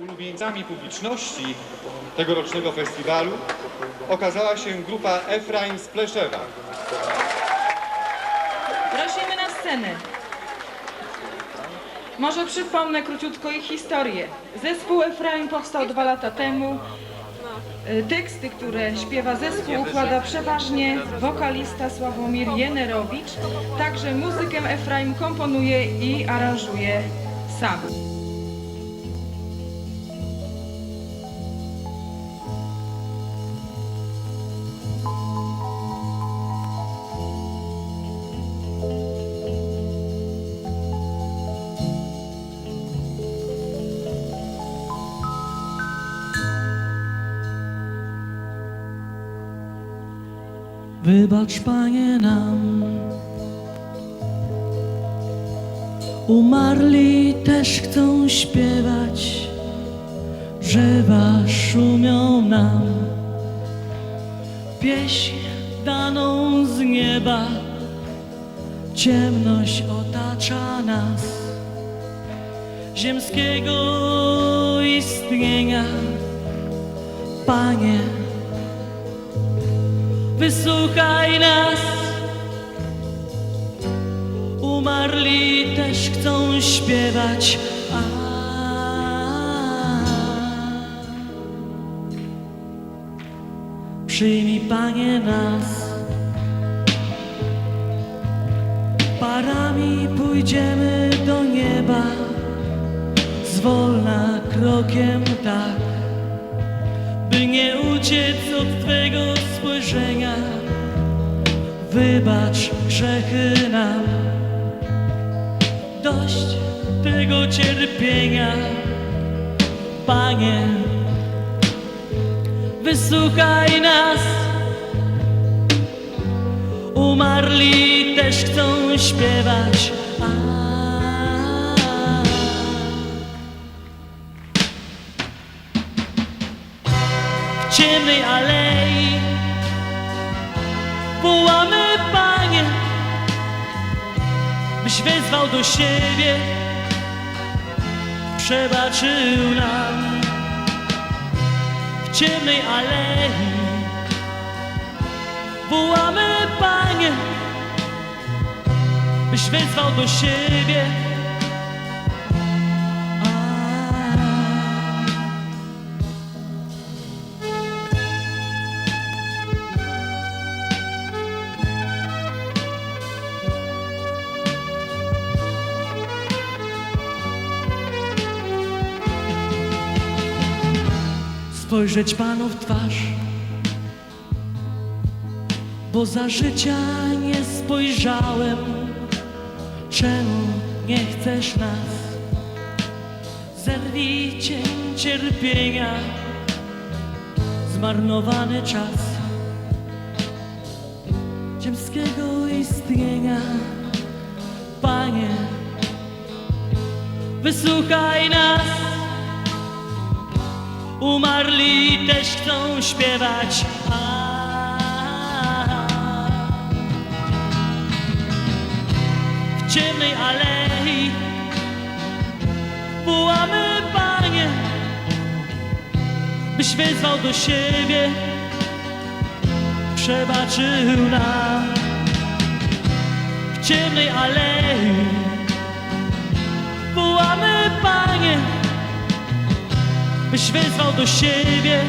Ulubieńcami publiczności tegorocznego festiwalu okazała się grupa Efraim z Pleszewa. Prosimy na scenę. Może przypomnę króciutko ich historię. Zespół Efraim powstał dwa lata temu. Y, Teksty, które śpiewa zespół, układa przeważnie wokalista Sławomir Jenerowicz. Także muzykę Efraim komponuje i aranżuje sam. Wybacz Panie nam. Umarli też chcą śpiewać Drzewa szumią nam. Pieśń daną z nieba Ciemność otacza nas. Ziemskiego istnienia Panie wysłuchaj nas. Umarli też chcą śpiewać. A. Przyjmij, Panie, nas. Parami pójdziemy do nieba, zwolna krokiem tak uciec od Twego spojrzenia. Wybacz grzechy nam, dość tego cierpienia, Panie. Wysłuchaj nas, umarli też chcą śpiewać. Ciemnej alei. Wołamy, Panie, byś wezwał do siebie, przebaczył nam. W ciemnej alei wołamy, Panie, byś wezwał do siebie. Spojrzeć Panu w twarz, bo za życia nie spojrzałem. Czemu nie chcesz nas? Zerwij cień cierpienia, zmarnowany czas ziemskiego istnienia. Panie, wysłuchaj nas. Umarli też chcą śpiewać. A, w ciemnej alei wołamy, Panie, byś wezwał do siebie, przebaczył nam. W ciemnej alei byś wezwał do siebie